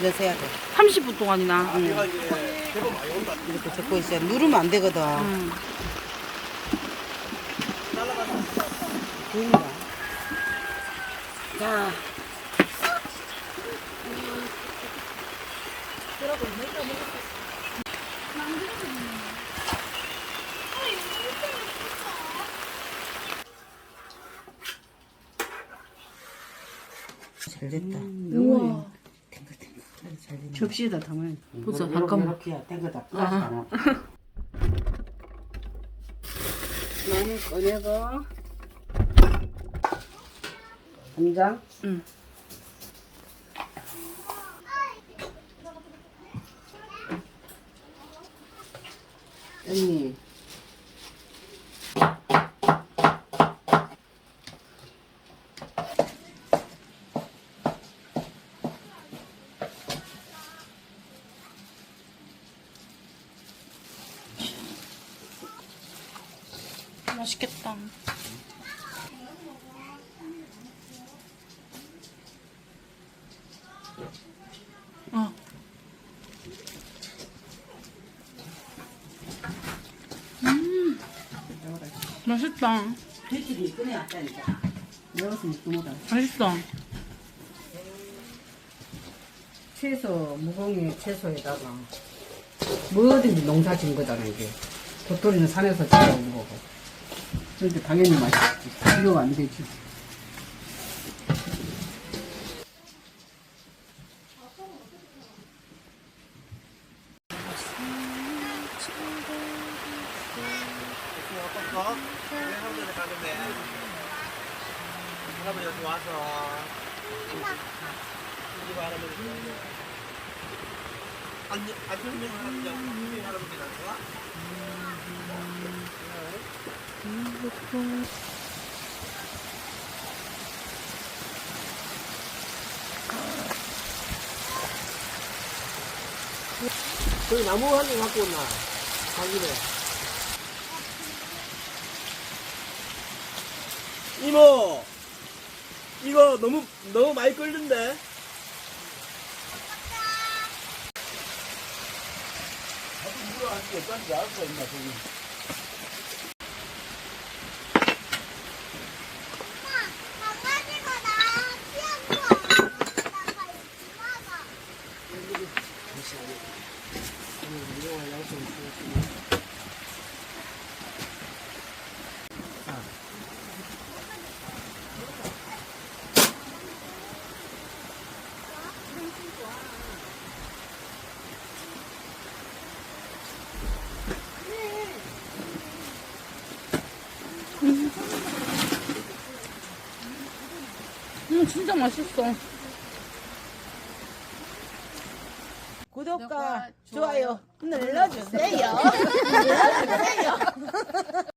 30분 더 세야 돼. 30분 동안이나. 응. 이렇게 적고 있어야 누르면 안 되거든. 응. 보인다. 자. 잘 됐다. 우와. 접시에다 담아야 보자, 이렇게, 잠깐만. 이렇게 탱글다. 아. 마늘 꺼내고. 간장. 응. 언니. 맛있겠다. 어. 음, 맛있다. 돼지를 꺼내왔다니까. 매웠으면 주무다. 맛있어. 채소, 무공의 채소에다가 뭐든지 농사 지은 거잖아, 이게. 도토리는 산에서 잡아온 거고. 그러니까 당연히 맛있지. 비교가 안 되지. 할아버지 여기 와서 우리 집 할아버지 안, 안 설명 할아버지하고 우리 할아버지 나 서 저기 나무 한 개 갖고 온나? 자기네. 이모 이거 너무 너무 많이 끓는데 강아지가 나 피한 거 나가 있어. 음, 진짜 맛있어. 구독과 좋아요 눌러주세요. 눌러주세요.